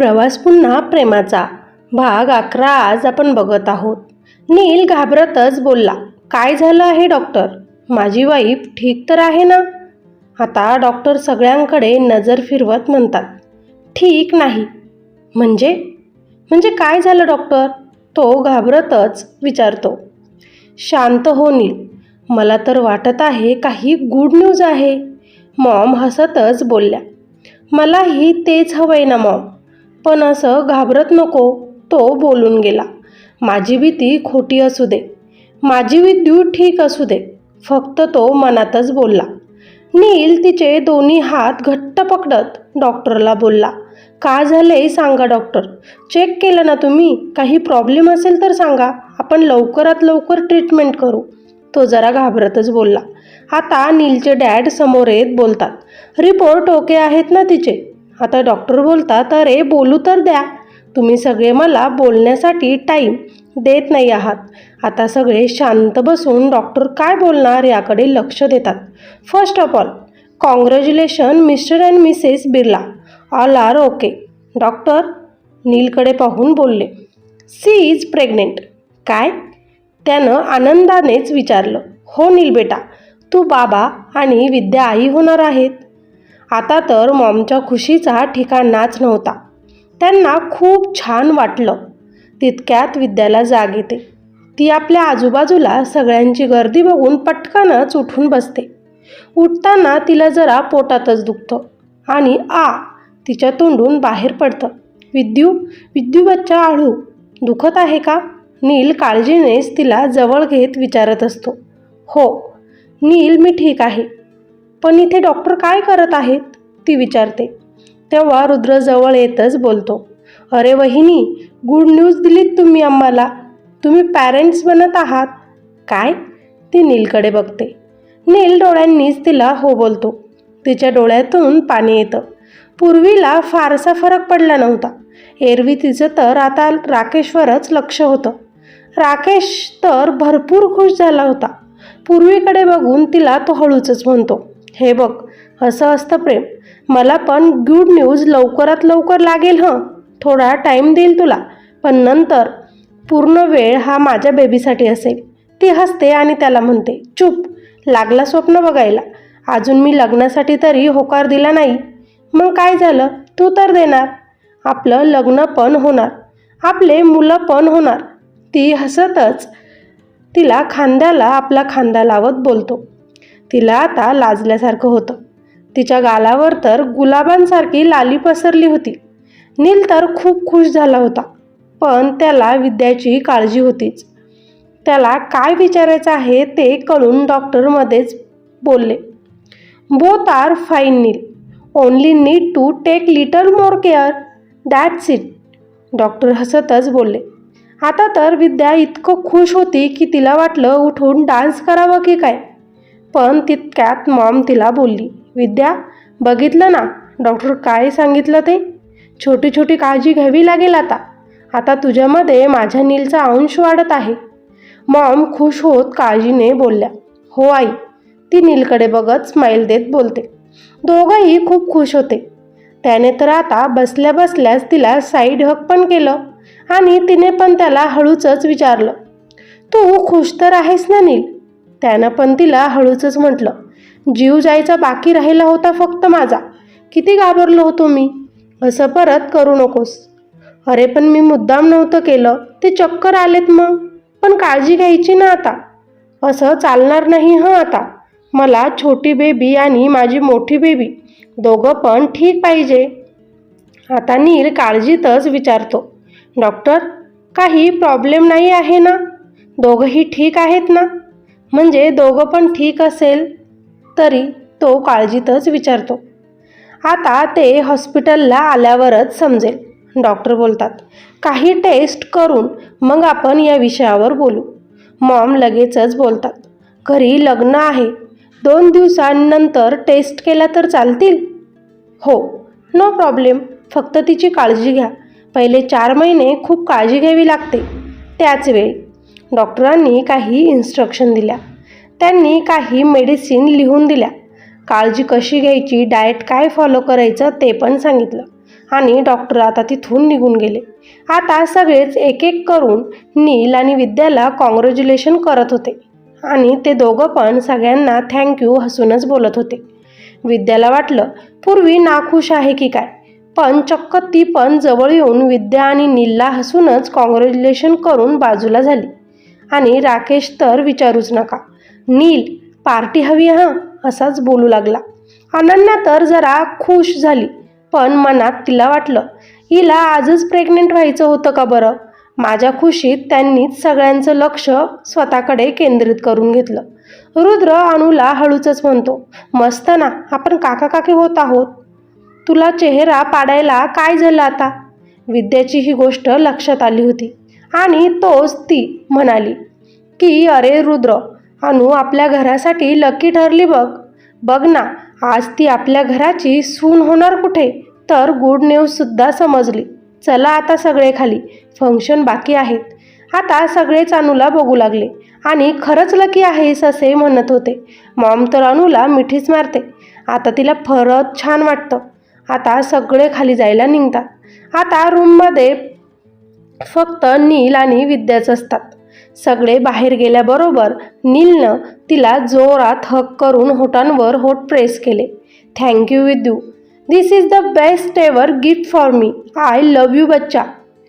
प्रवास पुन्हा प्रेमाचा. भाग अकरा आज आपण बघत आहोत. नील घाबरतच बोलला काय झालं आहे डॉक्टर? माझी वाईफ ठीक तर आहे ना? आता डॉक्टर सगळ्यांकडे नजर फिरवत म्हणतात ठीक नाही. म्हणजे? म्हणजे काय झालं डॉक्टर? तो घाबरतच विचारतो. शांत हो नील. मला तर वाटत आहे काही गुड न्यूज आहे. मॉम हसतच बोलल्या मलाही तेच हवंय ना मॉम. पण असं घाबरत नको तो बोलून गेला. माझी भीती खोटी असू दे. माझी विद्युत ठीक असू दे. फक्त तो मनातच बोलला. नील तिचे दोन्ही हात घट्ट पकडत डॉक्टरला बोलला. का झाले सांगा डॉक्टर. चेक केलं ना तुम्ही? काही प्रॉब्लेम असेल तर सांगा. आपण लवकरात लवकर ट्रीटमेंट करू. तो जरा घाबरतच बोलला. आता नीलचे डॅड समोर येत बोलतात. रिपोर्ट ओके आहेत ना तिचे? आता डॉक्टर बोलतात अरे बोलू तर द्या. तुम्ही सगळे मला बोलण्यासाठी टाईम देत नाही आहात. आता सगळे शांत बसून डॉक्टर काय बोलणार याकडे लक्ष देतात. First of all congratulation Mr and Mrs Birla. All are okay doctor नीलकडे पाहून बोलले सी इज प्रेग्नेंट काय? त्यानं आनंदानेच विचारलं हो नील बेटा तू बाबा आणि विद्या आई होणार आहेत. आता तर मॉमच्या खुशीचा ठिकाणाच नव्हता. त्यांना खूप छान वाटलं. तितक्यात विद्याला जाग येते. ती आपल्या आजूबाजूला सगळ्यांची गर्दी बघून पटकनच उठून बसते. उठताना तिला जरा पोटातच दुखतं आणि आ तिच्या तोंडून बाहेर पडतं. विद्यू विद्यू बच्चा आळू दुखत आहे का? नील काळजीनेच तिला जवळ घेत विचारत असतो. हो नील मी ठीक आहे. पण इथे डॉक्टर काय करत आहेत? ती विचारते. तेव्हा रुद्र जवळ येतच बोलतो. अरे वहिनी गुड न्यूज दिलीत तुम्ही आम्हाला. तुम्ही पॅरेंट्स बनत आहात. काय? ती नीलकडे बघते. नील डोळ्यांनीच तिला हो बोलतो. तिच्या डोळ्यातून पाणी येतं. पूर्वीला फारसा फरक पडला नव्हता. एरवी तिचं तर आता राकेशवरच लक्ष होतं. राकेश तर भरपूर खुश झाला होता. पूर्वीकडे बघून तिला तो हळूचच म्हणतो. हे बघ असं असतं प्रेम. मला पण गुड न्यूज लवकरात लवकर लागेल हं. थोडा टाईम देईल तुला. पण नंतर पूर्ण वेळ हा माझ्या बेबीसाठी असेल. ती हसते आणि त्याला म्हणते चूप. लागला स्वप्न बघायला. अजून मी लग्नासाठी तरी होकार दिला नाही. मग काय झालं? तू तर देणार. आपलं लग्न पण होणार. आपले मुलं पण होणार. ती हसतच तिला खांद्याला आपला खांदा लावत बोलतो. तिला आता लाजल्यासारखं होतं. तिच्या गालावर तर गुलाबांसारखी लाली पसरली होती. नील तर खूप खुश झाला होता पण त्याला विद्याची काळजी होतीच. त्याला काय विचारायचं आहे ते कळून डॉक्टरमध्येच बोलले both are fine Neel only need to take little more care that's it. Doctor हसतच बोलले आता तर विद्या इतकं खुश होती की तिला वाटलं उठून डान्स करावं की काय? पण तितक्यात मॉम तिला बोलली विद्या बघितलं ना? डॉक्टर काय सांगितलं ते? छोटी छोटी काळजी घ्यावी लागेल आता. आता तुझ्यामध्ये माझ्या नीलचा अंश वाढत आहे. मॉम खुश होत काळजीने बोलल्या हो आई. ती नीलकडे बघत स्माईल देत बोलते. दोघंही खूप खुश होते. त्याने तर आता बसल्या बसल्याच तिला साईड हक पण केलं आणि तिने पण त्याला हळूचच विचारलं तू खुश तर आहेस ना नील? त्यानं पण तिला हळूचच म्हटलं जीव जायचा बाकी राहिला होता फक्त माझा. किती घाबरलो होतो मी. असं परत करू नकोस. अरे पण मी मुद्दाम नव्हतं केलं. ते चक्कर आलेत मग. पण काळजी घ्यायची ना आता. असं चालणार नाही हं आता. मला छोटी बेबी आणि माझी मोठी बेबी दोघं पण ठीक पाहिजे. आता नील काळजीतच विचारतो. डॉक्टर काही प्रॉब्लेम नाही आहे ना? दोघंही ठीक आहेत ना? म्हणजे दोघं पण ठीक असेल तरी तो काळजीतच विचारतो. आता ते हॉस्पिटलला आल्यावरच समजेल डॉक्टर बोलतात. काही टेस्ट करून मग आपण या विषयावर बोलू. मॉम लगेचच बोलतात. घरी लग्न आहे. दोन दिवसांनंतर टेस्ट केला तर चालतील? हो नो प्रॉब्लेम. फक्त तिची काळजी घ्या. पहिले चार महिने खूप काळजी घ्यावी लागते. त्याच वेळी डॉक्टरांनी काही इन्स्ट्रक्शन दिल्या. त्यांनी काही मेडिसिन लिहून दिल्या. काळजी कशी घ्यायची डाएट काय फॉलो करायचं ते पण सांगितलं. आणि डॉक्टर आता तिथून निघून गेले. आता सगळेच एक एक करून नील आणि विद्याला कॉंग्रॅच्युलेशन करत होते. आणि ते दोघं पण सगळ्यांना थँक्यू हसूनच बोलत होते. विद्याला वाटलं पूर्वी नाखुश आहे की काय? पण चक्क ती पण जवळ येऊन विद्या आणि नीलला हसूनच कॉंग्रॅच्युलेशन करून बाजूला झाली. आणि राकेश तर विचारूच नका. नील पार्टी हवी हां असाच बोलू लागला. अनन्या तर जरा खुश झाली पण मनात तिला वाटलं हिला आजच प्रेग्नेंट व्हायचं होतं का बरं? माझ्या खुशीत त्यांनीच सगळ्यांचं लक्ष स्वतःकडे केंद्रित करून घेतलं. रुद्र अणूला हळूचच म्हणतो मस्त ना आपण काका काकी होत आहोत. तुला चेहरा पाडायला काय झालं आता? विद्याची ही गोष्ट लक्षात आली होती. आणि तोच ती म्हणाली की अरे रुद्र अनु आपल्या घरासाठी लकी ठरली बघ. बघ ना आज ती आपल्या घराची सून होणार कुठे? तर गुड न्यूजसुद्धा समजली. चला आता सगळे खाली. फंक्शन बाकी आहेत. आता सगळेच अनूला बघू लागले. आणि खरंच लकी आहेस असे म्हणत होते. मॉम तर अनुला मिठीच मारते. आता तिला फरत छान वाटतं. आता सगळे खाली जायला निघतात. आता रूममध्ये फक्त नील आणि विद्याच असतात. सगळे बाहेर गेल्याबरोबर नीलनं तिला जोरात हक करून होटांवर होट प्रेस केले. Thank you Vidyu. This is the best ever gift for me I love you बच्चा.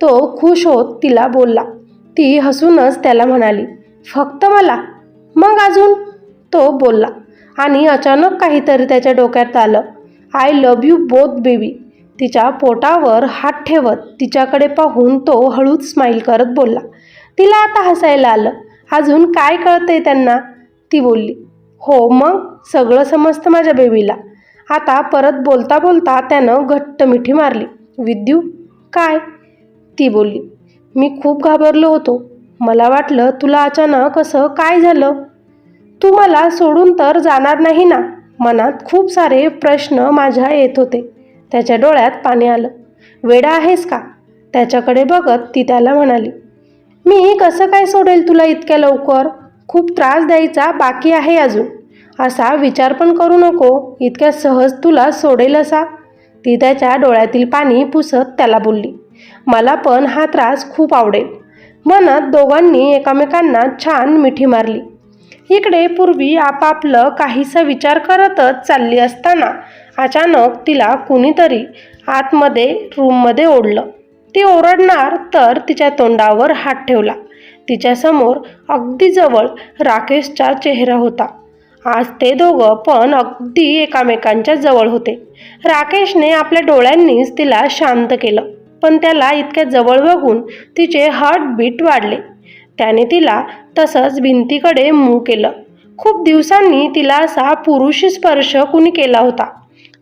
तो खुश होत तिला बोलला. ती हसूनच त्याला म्हणाली फक्त मला? मग अजून? तो बोलला आणि अचानक काहीतरी त्याच्या डोक्यात आलं. I love you both baby तिच्या पोटावर हात ठेवत तिच्याकडे पाहून तो हळूच स्माईल करत बोलला तिला आता हसायला आलं. अजून काय कळतंय त्यांना? ती बोलली हो मग? सगळं समजतं माझ्या बेबीला आता परत बोलता बोलता त्यानं घट्ट मिठी मारली विद्यू काय? ती बोलली मी खूप घाबरलो होतो. मला वाटलं तुला अचानक असं काय झालं? तू मला सोडून तर जाणार नाही ना? मनात खूप सारे प्रश्न माझ्या येत होते. त्याच्या डोळ्यात पाणी आलं. वेडा आहेस का? त्याच्याकडे बघत ती त्याला म्हणाली. मी कसं काय सोडेल तुला इतक्या लवकर? खूप त्रास द्यायचा बाकी आहे अजून. असा विचार पण करू नको. इतक्या सहज तुला सोडेल असा? ती त्याच्या डोळ्यातील पाणी पुसत त्याला बोलली. मला पण हा त्रास खूप आवडेल. म्हणत दोघांनी एकामेकांना छान मिठी मारली. इकडे पूर्वी आपापलं काहीसा विचार करतच चालली असताना अचानक तिला कुणीतरी आतमध्ये रूममध्ये ओढलं. ती ओरडणार तर तिच्या तोंडावर हात ठेवला. तिच्यासमोर अगदी जवळ राकेशचा चेहरा होता. आज ते दोघं पण अगदी एकामेकांच्या जवळ होते. राकेशने आपल्या डोळ्यांनीच तिला शांत केलं पण त्याला इतक्या जवळ बघून तिचे हार्टबीट वाढले. त्याने तिला तसंच भिंतीकडे मूव केलं. खूप दिवसांनी तिला असा पुरुषी स्पर्श कुणी केला होता.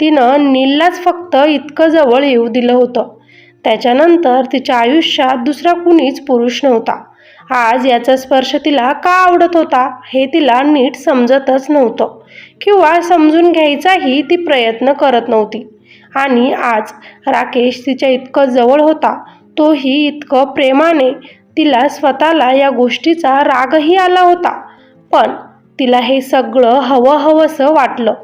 तिनं नीललाच फक्त इतकं जवळ येऊ दिलं होतं. त्याच्यानंतर तिच्या आयुष्यात दुसरा कुणीच पुरुष नव्हता. आज याचा स्पर्श तिला का आवडत होता हे तिला नीट समजतच नव्हतं किंवा समजून घ्यायचाही ती प्रयत्न करत नव्हती. आणि आज राकेश तिच्या इतकं जवळ होता तोही इतकं प्रेमाने तिला स्वतःला या गोष्टीचा रागही आला होता. पण तिला हे सगळं हवं हवंसं वाटलं.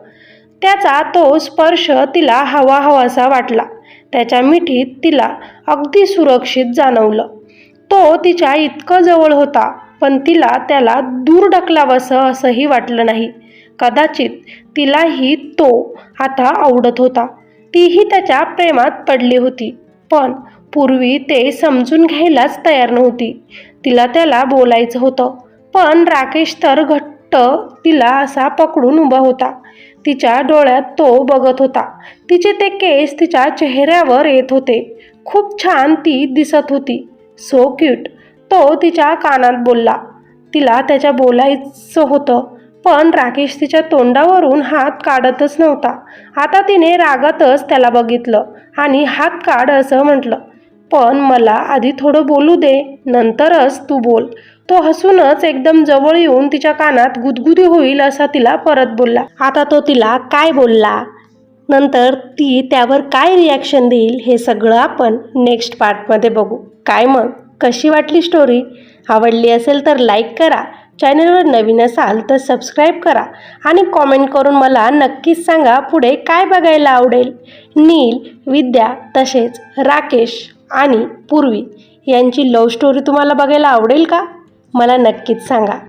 त्याचा तो स्पर्श तिला हवा हवासा वाटला. त्याच्या मिठीत तिला अगदी सुरक्षित जाणवलं. तो तिच्या इतकं जवळ होता पण तिला त्याला दूर ढकलावंसं असंही वाटलं नाही. कदाचित तिलाही तो आता आवडत होता. तीही त्याच्या प्रेमात पडली होती पण पूर्वी ते समजून घ्यायलाच तयार नव्हती. तिला त्याला बोलायचं होतं पण राकेश तर घट्ट तिला असा पकडून उभा होता. तिच्या डोळ्यात तो बघत होता. तिचे ते केस तिच्या चेहऱ्यावर येत होते. खूप छान ती दिसत होती. सो क्यूट तो तिच्या कानात बोलला. तिला त्याच्या बोलायचं होतं पण राकेश तिच्या तोंडावरून हात काढतच नव्हता. आता तिने रागातच त्याला बघितलं आणि हात काढ असं म्हटलं. पण मला आधी थोडं बोलू दे नंतरच तू बोल. तो हसूनच एकदम जवळ येऊन तिच्या कानात गुदगुदी होईल असा तिला परत बोलला. आता तो तिला काय बोलला? नंतर ती त्यावर काय रिॲक्शन देईल हे सगळं आपण नेक्स्ट पार्टमध्ये बघू. काय मग? कशी वाटली स्टोरी आवडली असेल तर लाईक करा. चॅनलवर नवीन असाल तर सबस्क्राईब करा. आणि कॉमेंट करून मला नक्कीच सांगा पुढे काय बघायला आवडेल. नील विद्या तसेच राकेश. आणि पूर्वी यांची लव्ह स्टोरी तुम्हाला बघायला आवडेल का? मला नक्कीच सांगा.